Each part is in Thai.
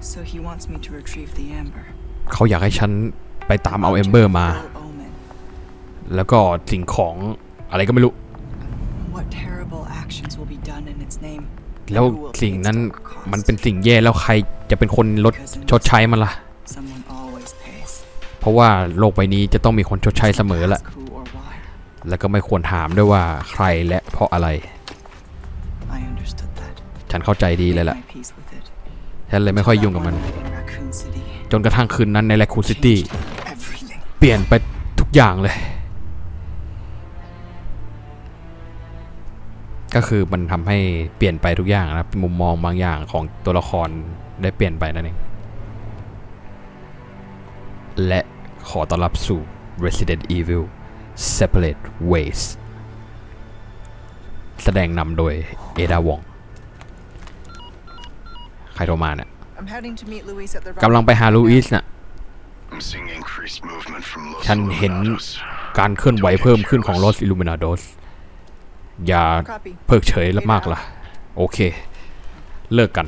So he wants me to retrieve the amber. เขาอยากให้ฉันไปตามเอาเอมเบอร์มา Ill omen. แล้วก็สิ่งของอะไรก็ไม่รู้ What terrible actions will be done in its name? แล้ว Who will สิ่ง pay its นั้น dark cost? มันเป็นสิ่งแย่แล้วใครจะเป็นคนลดชดใช้มันล่ะ Someone always pays. เพราะว่าโลกใบนี้จะต้องมีคนชดใช้เสมอแหละ Ask who or why. แล้วก็ไม่ควรถามด้วยว่าใครและเพราะอะไร I understood that. ฉันเข้าใจดีเลย Made ล่ะ my peace with it. ฉันเลยไม่ค่อยยุ่งกับมัน That one night in Raccoon City จนกระทั่งคืนนั้นในแลคูซิตี้ changed everything. เปลี่ยนไปทุกอย่างเลย ก็คือมันทำให้เปลี่ยนไปทุกอย่างนะครับมุมมองบางอย่างของตัวละครได้เปลี่ยนไปนั่นเอง และขอต้อนรับสู่ Resident Evil Separate Ways แสดงนำโดยเอดาวองใครโทรมาเนี่ย I'm heading to meet Luis at the กำลังไปหาลูอิสน่ะ I'm seeing increased movement from Los ฉันเห็น Illuminados. การเคลื่อนไหวเพิ่มขึ้นของ Los Illuminados อย่า Copy. เพิกเฉยมากล่ะ โอเค เลิกกัน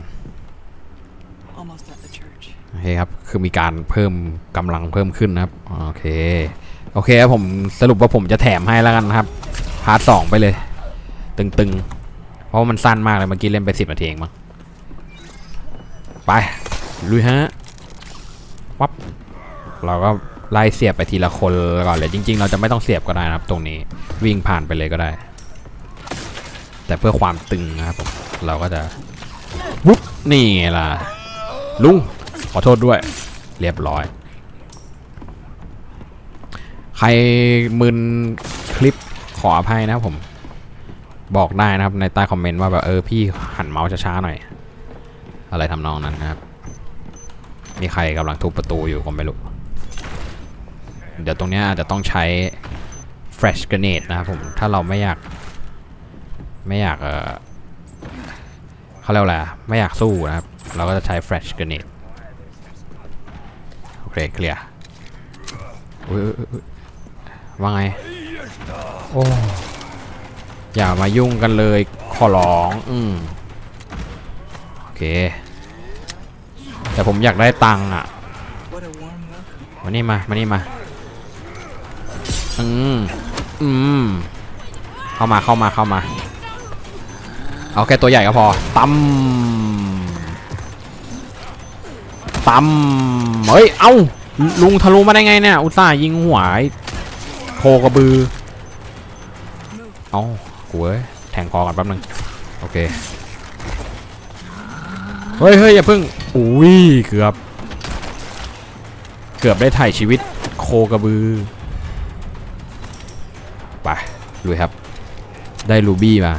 Almost at the church. โอเคครับ คือมีการเพิ่มกำลังเพิ่มขึ้นนะครับ โอเค โอเคครับผมสรุปว่าผมจะแถมให้แล้วกันนะครับ พาร์ทสองไปเลย ตึงๆ เพราะว่ามันสั้นมากเลย เมื่อกี้เล่นไปสิบนาทีเองมั้ง ไป ลุยฮะวับเราก็ไล่เสียบไปทีละคนก่อนเลยจริง ๆ เราจะไม่ต้องเสียบก็ได้นะครับ ตรงนี้วิ่งผ่านไปเลยก็ได้ แต่เพื่อความตึงนะครับผมเราก็จะวุ๊บนี่ไงล่ะลุงขอโทษด้วย เรียบร้อย ใครมึนคลิปขออภัยนะครับผม บอกได้นะครับในใต้คอมเมนต์ว่าแบบเออพี่หันเมาส์ช้าๆหน่อย อะไรทำนองนั้นนะครับ มีใครกำลังทุบประตูอยู่ก็ไม่รู้ เดี๋ยวตรงนี้อาจจะต้องใช้ Flash Grenade นะครับผม ถ้าเราไม่อยาก ไม่อยาก เออเขาเรียกอะไรไม่อยากสู้นะครับ เราก็จะใช้ Flash Grenade โอเคเคลียร์อุ๊ยอุ๊ยอุ๊ยอุ๊ยว่าไง โอ้อย่ามายุ่งกันเลยขอร้อง อืมโอเค แต่ผมอยากได้ตังค์อะมานี่มามานี่มาอืมอืมเข้ามาเข้ามาเข้ามา เอาแค่ตัวใหญ่ก็พอตั้มตั้มเฮ้ย เอ้า ลุงทะลุมาได้ไงเนี่ย อุตส่าห์ยิงหัวไอ้โคกระบือ เอ้ากูเอ้ยแทงคอกันแป๊บนึง โอเค เฮ้ยเฮ้ยอย่าเพิ่ง อุ้ยเกือบ เกือบได้ถ่ายชีวิตโคกระบือ ไปลุยครับ ได้รูบี้มา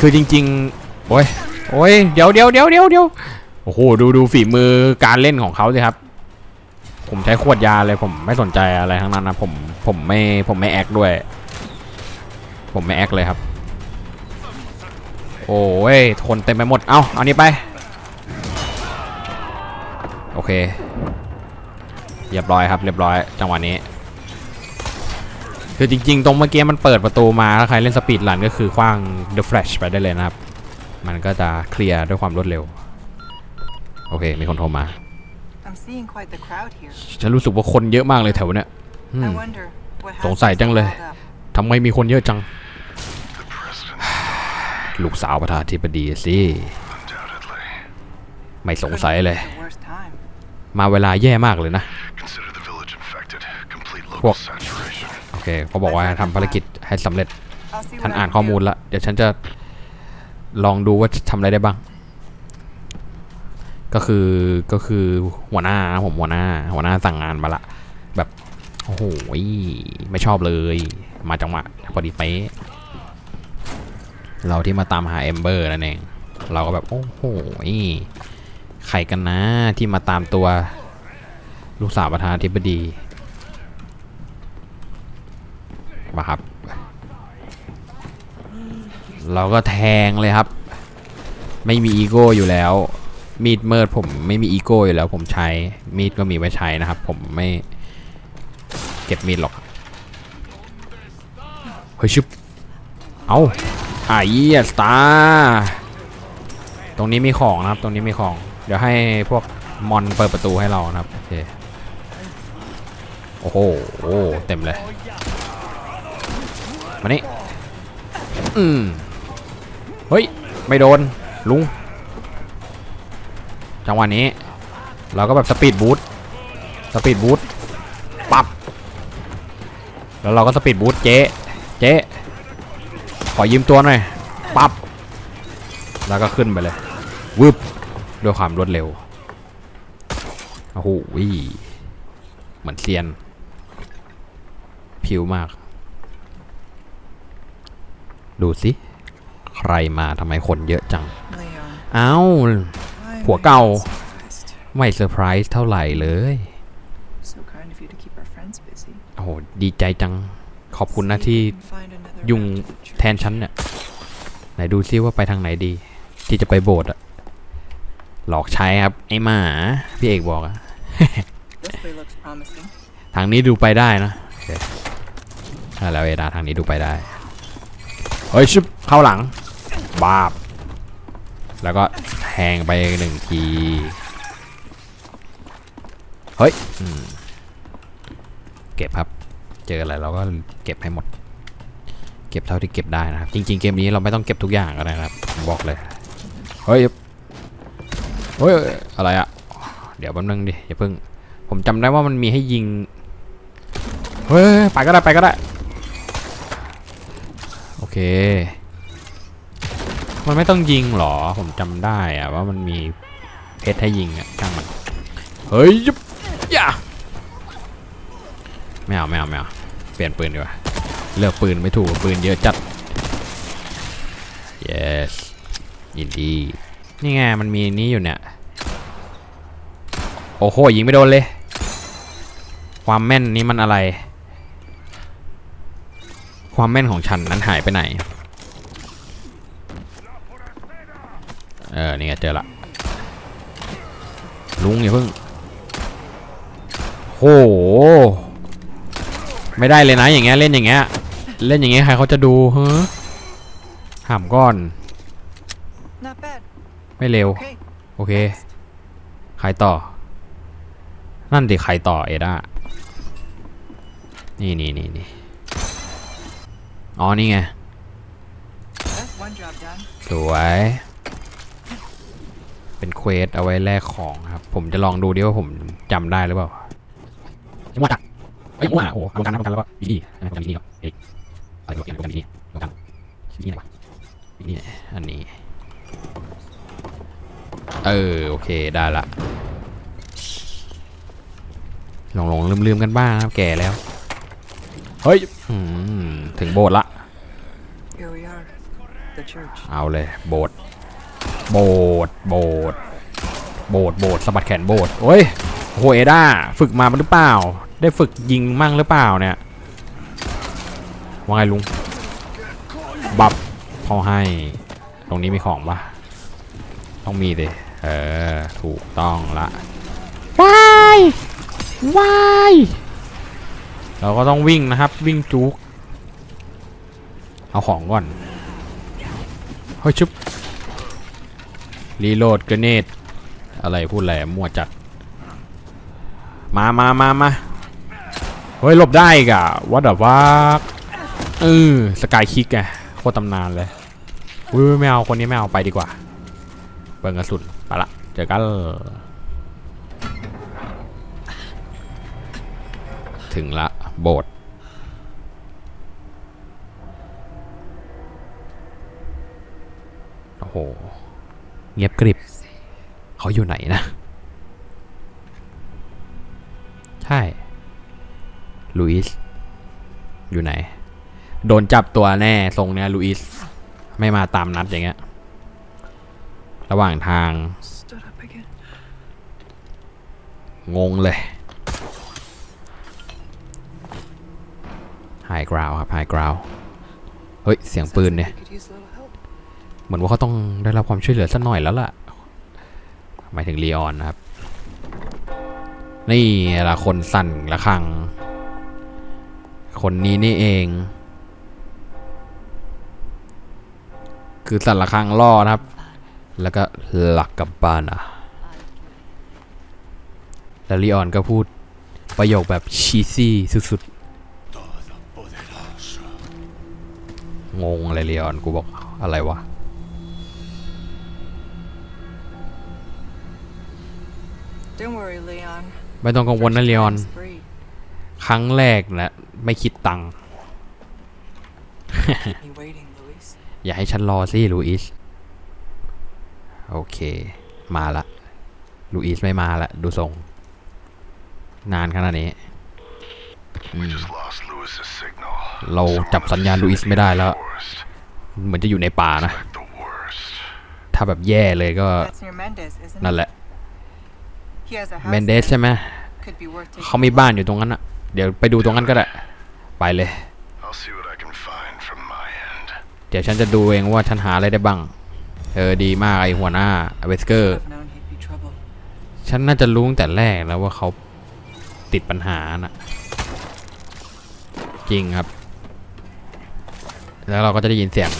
คือจริงๆ โอ้ย โอ้ย เดี๋ยวเดี๋ยวเดี๋ยวเดี๋ยวเดี๋ยวโอ้โห ดูดูฝีมือการเล่นของเขาสิครับ ผมใช้ขวดยาเลยผมไม่สนใจอะไรทั้งนั้นนะ ผม ผมไม่ ผมไม่แอคด้วย ผมไม่แอคเลยครับ โอ้ย คนเต็มไปหมด เอาเอานี้ไป โอเค เรียบร้อยครับ เรียบร้อย จังหวะนี้ คือจริง ๆ ตรงเมื่อกี้มันเปิดประตูมาถ้าใครเล่นสปีดรันก็คือคว้าง The Flash ไปได้เลยนะครับ มันก็จะเคลียร์ด้วยความรวดเร็ว โอเค มีคนโทรมา I'm seeing quite the crowd here. ฉันรู้สึกว่าคนเยอะมากเลยแถวเนี้ยอื I ม wonder what สง has สัย these จังเลย called up. ทำไมมีคนเยอะจัง The president, ลูกสาวประธานธิบดีสิ undoubtedly. ไม่สงสัยเลย The worst time. มาเวลาแย่มากเลยนะ Consider the village infected. Complete Well- local saturation. โอเคเขาบอกว่าทำภารกิจให้สำเร็จ I'll see ฉัน what I อ่าน can ข้อมูล do. ละเดี๋ยวฉันจะลองดูว่าทำอะไรได้บ้าง ก็คือก็คือหัวหน้านะผมหัวหน้า หัวหน้าสั่งงานมาละ แบบโอ้โหไม่ชอบเลย มาจังหวะพอดีเป๊ะเราที่มาตามหาเอมเบอร์นั่นเอง เราก็แบบ โอ้โห ใครกันนะที่มาตามตัวลูกสาวประธานาธิบดีมาครับ เราก็แทงเลยครับ ไม่มีอีโก้อยู่แล้ว มีดเมิดผมไม่มีอีโก้อยู่แล้ว ผมใช้มีดก็มีไว้ใช้นะครับ ผมไม่เก็บมีดหรอกเฮ้ยชุบเอาไอ้สตาร์ตรงนี้มีของนะครับ ตรงนี้มีของ เดี๋ยวให้พวกมอนเปิดประตูให้เรานะครับ โอเค โอ้โหโอ้เต็มเลย มานี่อืมเฮ้ย ไม่โดน ลุง จังหวะนี้ เราก็แบบสปีดบูทสปีดบูทปับแล้วเราก็สปีดบูทเจ๊ เจ๊ ขอยืมตัวหน่อยปับแล้วก็ขึ้นไปเลยวึบ ด้วยความรวดเร็วโอ้โหวิเหมือนเซียน ผิวมาก ดูสิ ใครมาทำไมคนเยอะจัง เอ้า I'm หัวเก่า ไม่เซอร์ไพรส์เท่าไหร่เลยโอ้โห ดีใจจัง ขอบคุณนะที่ยุงแทนฉันเนี่ย ไหนดูซิว่าไปทางไหนดี ที่จะไปโบสถ์อะ หลอกใช้ครับ ไอ้หมา พี่เอกบอกอะ This way looks promising. ทางนี้ดูไปได้นะโอเคถ้าแล้วเอดาทางนี้ดูไปได้ เฮ้ยชุบเข้าหลัง บาบ แล้วก็แทงไปหนึ่งที เฮ้ยอืมเก็บครับ เจออะไรเราก็เก็บให้หมด เก็บเท่าที่เก็บได้นะครับ จริง ๆ เกมนี้เราไม่ต้องเก็บทุกอย่างก็ได้นะครับผมบอกเลย เฮ้ย เฮ้ยอะไรอะเดี๋ยวแป๊บนึงดิอย่าเพิ่ง ผมจำได้ว่ามันมีให้ยิง เฮ้ยไปก็ได้ไปก็ได้ โอเค มันไม่ต้องยิงหรอ ผมจำได้อะว่ามันมีเพชรให้ยิงอะช่างมัน เฮ้ยยุบย่าไม่เอาไม่เอาไม่เอาเปลี่ยนปืนดีกว่า เลือกปืนไม่ถูกปืนเยอะจัด yes ยินดี นี่ไงมันมีนี้อยู่เนี่ย โอ้โหยิงไม่โดนเลย ความแม่นนี้มันอะไร ความแม่นของฉันนั้นหายไปไหน เออ นี่ไงเจอละ ลุงอย่าเพิ่งโห ไม่ได้เลยนะอย่างเงี้ยเล่นอย่างเงี้ยเล่นอย่างเงี้ยใครเขาจะดูเฮ้อห้ามก้อน ไม่เร็ว Okay. โอเคใครต่อ นั่นดิใครต่อเอด้านี่นี่นี่นี่อ๋อ นี่ไง That's one job done. สวย เป็นเควสเอาไว้แลกของครับ ผมจะลองดูดิว่าผมจำได้หรือเปล่าจังหวะจักเฮ้ยมั่วโอ้โหรวมกันนะรวมกันแล้วก็วิธีรวมกันวิธีครับเอกอะไรรวมกันรวมกันวิธีรวมกันวิธีไหนวะวิธีไหนอันนี้ เออโอเคได้ละหลงหลงลืมลืมๆกันบ้างนะครับแก่แล้ว เฮ้ยอืมถึงโบสถ์ละ Here we are. The church. เอาเลยโบสถ์โบสถ์โบสถ์โบสถ์โบสถ์สะบัดแขนโบสถ์โอ้ยโอ้โหเอด้าฝึกมาหรือเปล่า ได้ฝึกยิงมั่งหรือเปล่าเนี่ยว่าไงลุง บับพอให้ ตรงนี้มีของปะ ต้องมีดิเออ ถูกต้องละว้ายวายเราก็ต้องวิ่งนะครับ วิ่งจุก เอาของก่อน เฮ้ยชุบ รีโหลดกระเนตอะไรพูดแหลมมั่วจัด มามามามาเฮ้ยหลบได้อีกอะวัดแบบว่าเออสกายคิกไงโคตรตำนานเลยอุ้ยไม่เอาคนนี้ไม่เอาไปดีกว่า เบิ่งกระสุนไปละเจอกันถึงละโบสถ์โอ้โห เงียบกริบ เขาอยู่ไหนนะ ใช่ ลุยส์อยู่ไหน โดนจับตัวแน่ทรงเนี้ยลุยส์ไม่มาตามนัดอย่างเงี้ย ระหว่างทาง Stood up again. งงเลยไฮกราวครับไฮกราวเฮ้ย เสียงปืน Sounds เนี่ย like we could use a little help. เหมือนว่าเขาต้องได้รับความช่วยเหลือสักหน่อยแล้วล่ะ หมายถึงลีออนนะครับ นี่ละคนสั่นละครัง คนนี้นี่เอง คือสั่นละครังล่อนะครับ แล้วก็หลักกลับบ้านอะแล้วลีออนก็พูดประโยคแบบชีซี่สุดๆ งงอะไรลีออนกูบอกอะไรวะ Don't worry, Leon. ไม่ต้องกังวลนะลีออน It's free. ครั้งแรกนะ ไม่คิดตังค์ Keep me waiting, Luis. อย่าให้ฉันรอสิลูอิส โอเค มาละลูอิสไม่มาละดูทรง นานขนาดนี้ We just lost Lewis's signal. เราจับสัญญาณลูอิสไม่ได้แล้ว Forest. เหมือนจะอยู่ในป่านะ Like the worst. ถ้าแบบแย่เลยก็ That's near Mendez, isn't นั่น it? แหละ He has a house เมนเดส there. ใช่ไหม Could be worth taking เขามี a บ้าน look. อยู่ตรงนั้นอะเดี๋ยวไปดูตรงนั้นก็ได้ ไปเลย I'll see what I can find from my end. เดี๋ยวฉันจะดูเองว่าฉันหาอะไรได้บ้างเออดีมากไอหัวหน้าเวสเกอร์ I've known he'd be trouble. ฉันน่าจะรู้ตั้งแต่แรกแล้วว่าเขาติดปัญหาน่ะ จริงครับ แล้วเราก็จะได้ยินเสียง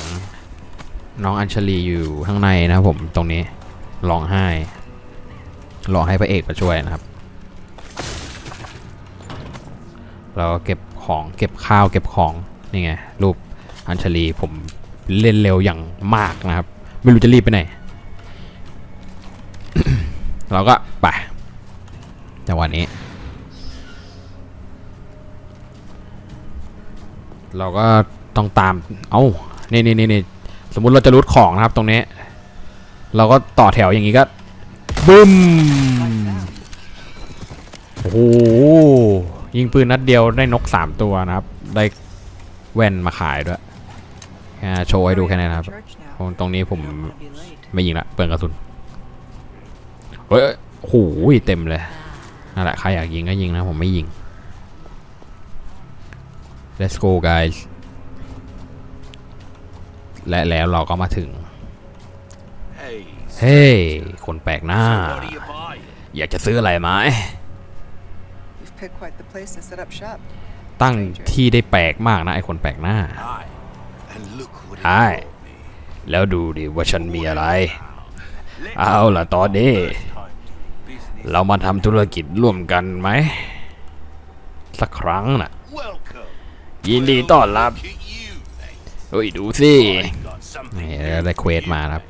น้องอัญชลีอยู่ข้างในนะครับผมตรงนี้ร้องไห้รอให้พระเอกมาช่วยนะครับ เราก็เก็บของเก็บข้าวเก็บของนี่ไงรูปอัญชลีผมเล่นเร็วอย่างมากนะครับ ไม่รู้จะรีบไปไหน เราก็ไปจังหวะนี้ เราก็ต้องตาม เอา้านี่นี่นี่สมมุติเราจะรูดของนะครับตรงนี้ เราก็ต่อแถวอย่างนี้ก็บึ้มโอ้โหยิงปืนนัดเดียวได้นกสามตัวนะครับ ได้แว่นมาขายด้วย โชว์ให้ดูแค่นั้นครับ ตรงนี้ผม I don't wanna be late. ไม่ยิงละเปลืองกระสุนเฮ้ยโอ้โหเต็มเลยนั่นแหละใครอยากยิงก็ยิงนะผมไม่ยิง let's go guys และแล้วเราก็มาถึง Hey, เฮ้ย คนแปลกหน้า what are you buying? อยากจะซื้ออะไรไหม You've picked quite the place to set up shop. ตั้งที่ได้แปลกมากนะไอคนแปลกหน้า Aye. And แล้วดูดิว่าฉันมีอะไร Let's เอาล่ะตอนนี้ first time do business. เรามาทำธุรกิจร่วมกันไหม สักครั้งน่ะ Welcome. ยินดีต้อนรับ Look at you, mate. เฮ้ยดูสิ I've got something นี่ new ได้เควสมานะครับ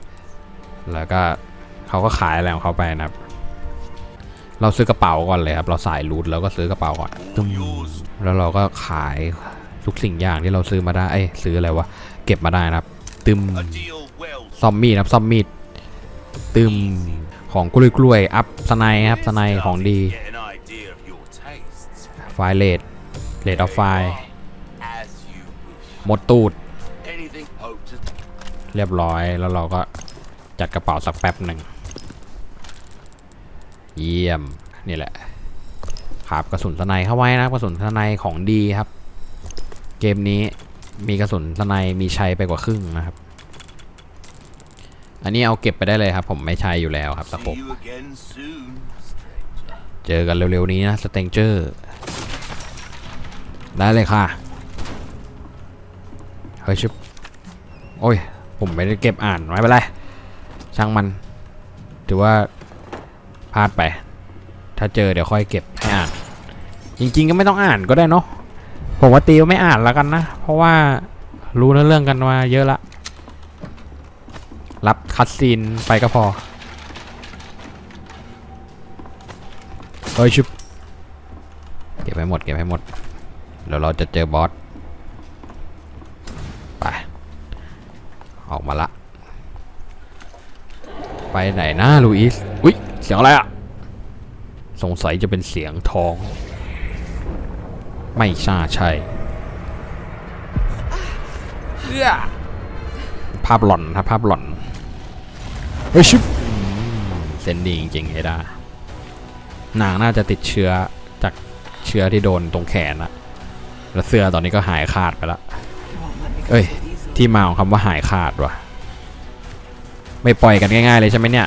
แล้วก็เขาก็ขายอะไรของเขาไปนะครับ เราซื้อกระเป๋าก่อนเลยครับ เราสายรูทแล้วก็ซื้อกระเป๋าก่อน All yours. แล้วเราก็ขายทุกสิ่งอย่างที่เราซื้อมาได้ เอ้ยซื้ออะไรวะ เก็บมาได้นะครับ ตึม A deal well ซอมมีดนะครับซอมมีดตึมของกล้วยกล้วยๆอัพสไนด์ครับสไนด์ของดี Get an idea of your tastes. ไฟเลดเลดออฟไฟ As you wish. หมดตูด Anything hope to เรียบร้อยแล้วเราก็จัดกระเป๋าสักแป๊บหนึ่ง เยี่ยม นี่แหละครับกระสุนสไนเข้าไว้นะกระสุนสไนของดีครับ เกมนี้ มีกระสุนสไนมีใช้ไปกว่าครึ่งนะครับ อันนี้เอาเก็บไปได้เลยครับ ผมไม่ใช้อยู่แล้วครับตะขบ see you again soon, stranger. เจอกันเร็วๆนี้นะสเตงเจอร์ได้เลยค่ะ เฮ้ยชุบโอ้ย ผมไม่ได้เก็บอ่านไม่เป็นไรช่างมัน ถือว่าพลาดไป ถ้าเจอเดี๋ยวค่อยเก็บให้อ่าน จริงๆก็ไม่ต้องอ่านก็ได้เนาะ ผมว่าตีว่าไม่อ่านแล้วกันนะ เพราะว่ารู้เนื้อเรื่องกันมาเยอะละ รับคัดซีนไปก็พอเฮ้ยชุบเก็บให้หมดเก็บให้หมดเดี๋ยวเราจะเจอบอสไปออกมาละ ไปไหนนะลูอิสอุ้ยเสียงอะไรอะสงสัยจะเป็นเสียงทอง ไม่ช่าใช่ภาพหล่อนครับภาพหล่อนเฮ้ยชุบอืมเซนดีจริงๆไอ้ด้านางน่าจะติดเชื้อจากเชื้อที่โดนตรงแขนอะแล้วเสื้อตอนนี้ก็หายขาดไปแล้ว You won't let me go Ê, so easily. ที่มาของคำว่าหายขาดวะไม่ปล่อยกันง่ายๆเลยใช่ไหมเนี่ย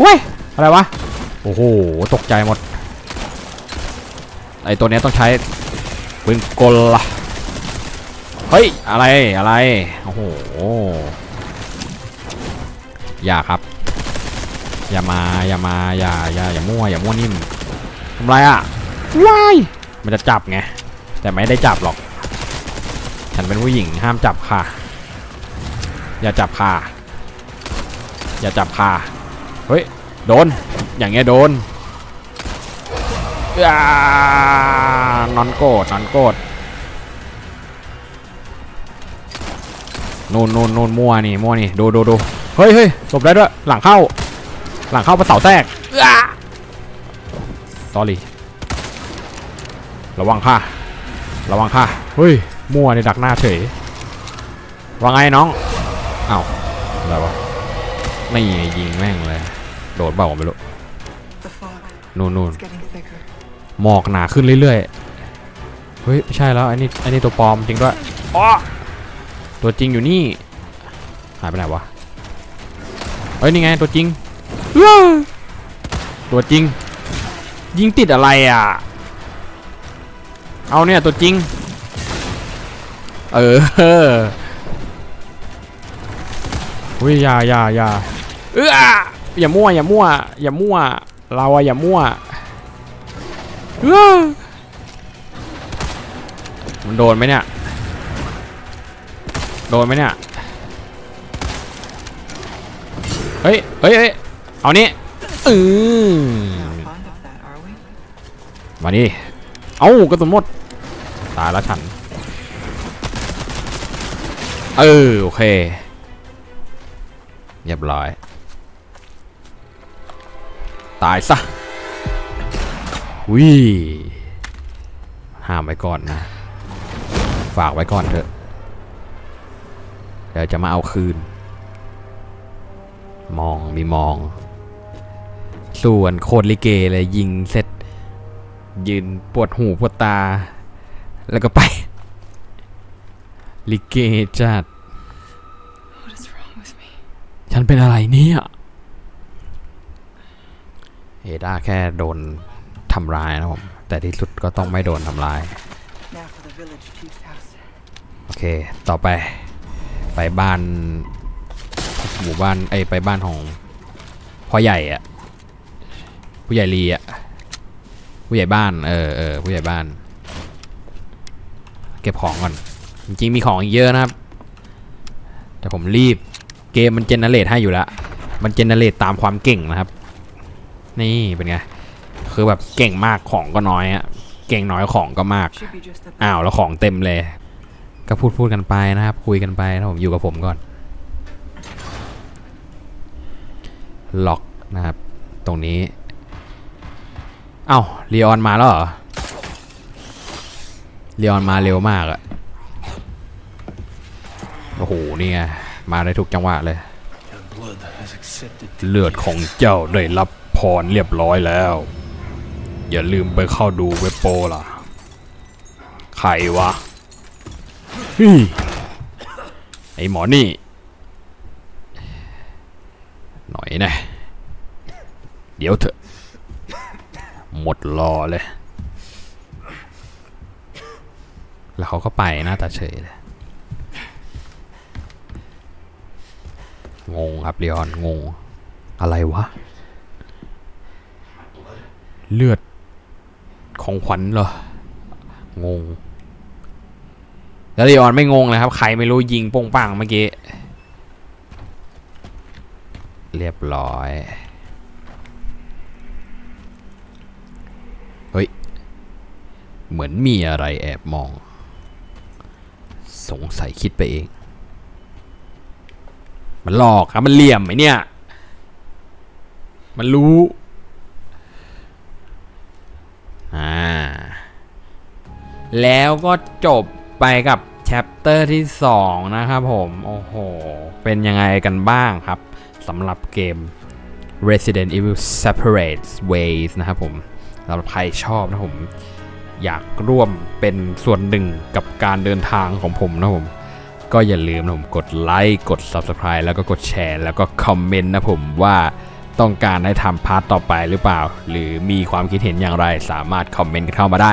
เว้ยอะไรวะ โอ้โห ตกใจหมด ไอตัวเนี้ยต้องใช้ ปืนกลละเฮ้ย อะไร อะไร โอ้โห อย่าครับ อย่ามา อย่ามา อย่า อย่า อย่ามั่ว อย่ามั่วนิ่มทำไรอะว้ายมันจะจับไง แต่ไม่ได้จับหรอก ฉันเป็นผู้หญิงห้ามจับค่ะ อย่าจับค่ะ อย่าจับค่ะ เฮ้ย โดน อย่างเงี้ยโดนอ่า นอนโกรธนอนโกรธนู่นนู่นนู่นมั่วนี่มั่วนี่ดูดูดูเฮ้ยเฮ้ยหลบได้ด้วยหลังเข้า หลังเข้าประเสาแทรกสอรี่ระวังค่ะ ระวังค่ะเฮ้ยมั่วในดักหน้าเฉยว่าไงน้องเอ้าอะไรวะนี่ไงยิงแม่งเลยโดดเบาไม่รู้นู่นนู่น หมอกหนาขึ้นเรื่อยๆ เฮ้ยไม่ใช่แล้วไอ้นี่ไอ้นี่ตัวปลอมจริงด้วยอ๋อตัวจริงอยู่นี่ หายไปไหนวะ เฮ้ยนี่ไงตัวจริง ตัวจริง ยิงติดอะไรอะ เอาเนี่ยตัวจริง เอออุ้ยอย่าอย่าอย่าเอออย่ามั่วอย่ามั่วอย่ามั่วเราอะอย่ามั่ว มันโดนไหมเนี่ย โดนไหมเนี่ย เฮ้ยเฮ้ยเฮ้ยเอานี่อือ Not fond of that, are we? มาดิเอ้ากระสุนหมด ตายแล้วฉัน เออ โอเค เรียบร้อย ตายซะ วิห้ามไว้ก่อนนะ ฝากไว้ก่อนเถอะ เดี๋ยวจะมาเอาคืน มองมีมอง ส่วนโคตรลิเกเลยยิงเสร็จ ยืนปวดหูปวดตา แล้วก็ไป ลิเกจัด What is wrong with me? ฉันเป็นอะไรเนี่ย เอดาแค่โดน ทำร้ายนะผมแต่ที่สุดก็ต้องไม่โดนทำร้าย Now for the village chief's house. โอเคต่อไปไปบ้านหมู่บ้านเอ้ยไปบ้านของพ่อใหญ่อะผู้ใหญ่ลีอะผู้ใหญ่บ้านเออเออผู้ใหญ่บ้าน เก็บของก่อนจริงๆมีของอีกเยอะนะครับ แต่ผมรีบเกมมันเจเนเรตให้อยู่แล้วมันเจเนเรตตามความเก่งนะครับ นี่เป็นไง คือแบบเก่งมากของก็น้อยอะเก่งน้อยของก็มาก Should be just up อ้าวแล้วของเต็มเลย ก็พูดพูดกันไปนะครับ คุยกันไปนะผมอยู่กับผมก่อน ล็อกนะครับ ตรงนี้ เอ้าเลออนมาแล้วเหรอเลออนมาเร็วมากอะโอ้โห นี่ไง มาได้ถูกจังหวะเลย Your blood has accepted เลือดของเจ้าได้รับพรเรียบร้อยแล้ว อย่าลืมไปเข้าดูเว็บโปล่ะ ใครวะฮึ่ยไอหมอนี่ หน่อยนะ เดี๋ยวเถอะ หมดรอเลย แล้วเขาก็ไปหน้าตาเฉยเลย งงครับเรียอนงง อะไรวะ เลือด ของขวัญเหรอ งง แล้วเรียอนไม่งงเลยครับ ใครไม่รู้ยิงโป้งปังเมื่อกี้ เรียบร้อย เฮ้ย เหมือนมีอะไรแอบมอง สงสัยคิดไปเอง มันหลอกครับ มันเหลี่ยมไอเนี่ย มันรู้ อ่า แล้วก็จบไปกับแชปเตอร์ที่ 2 นะครับผม โอ้โห เป็นยังไงกันบ้างครับสำหรับเกม Resident Evil Separate Ways นะครับผมสำหรับใครชอบนะผม อยากร่วมเป็นส่วนหนึ่งกับการเดินทางของผมนะผม ก็อย่าลืมนะผมกดไลค์กด Subscribe แล้วก็กดแชร์ แล้วก็คอมเมนต์นะผมว่าต้องการให้ทำพาร์ทต่อไปหรือเปล่า หรือมีความคิดเห็นอย่างไรสามารถคอมเมนต์เข้ามาได้